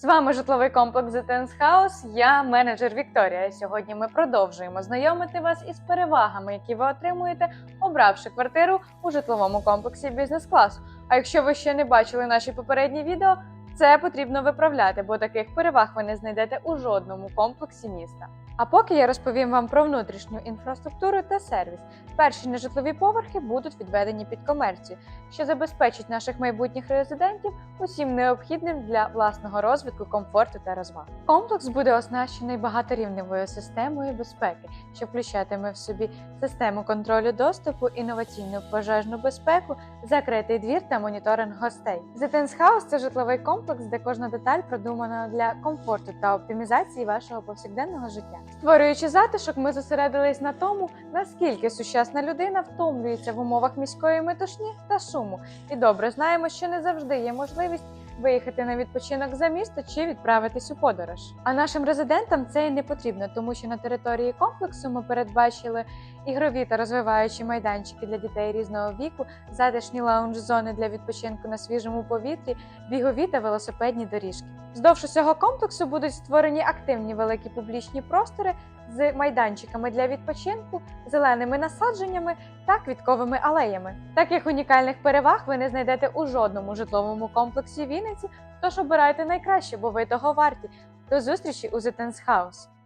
З вами житловий комплекс The Tense. Я менеджер Вікторія. Сьогодні ми продовжуємо знайомити вас із перевагами, які ви отримуєте, обравши квартиру у житловому комплексі бізнес-класу. А якщо ви ще не бачили наші попередні відео, це потрібно виправляти, бо таких переваг ви не знайдете у жодному комплексі міста. А поки я розповім вам про внутрішню інфраструктуру та сервіс. Перші нежитлові поверхи будуть відведені під комерцію, що забезпечить наших майбутніх резидентів усім необхідним для власного розвитку, комфорту та розваг. Комплекс буде оснащений багаторівневою системою безпеки, що включатиме в собі систему контролю доступу, інноваційну пожежну безпеку, закритий двір та моніторинг гостей. Tense – це житловий комплекс, де кожна деталь продумана для комфорту та оптимізації вашого повсякденного життя. Створюючи затишок, ми зосередились на тому, наскільки сучасна людина втомлюється в умовах міської метушні та шуму, і добре знаємо, що не завжди є можливість виїхати на відпочинок за місто чи відправитись у подорож. А нашим резидентам це і не потрібно, тому що на території комплексу ми передбачили ігрові та розвиваючі майданчики для дітей різного віку, затишні лаунж-зони для відпочинку на свіжому повітрі, бігові та велосипедні доріжки. Вздовж усього комплексу будуть створені активні великі публічні простори з майданчиками для відпочинку, зеленими насадженнями та квітковими алеями. Таких унікальних переваг ви не знайдете у жодному житловому комплексі Вінниці, тож обирайте найкраще, бо ви того варті. До зустрічі у The House!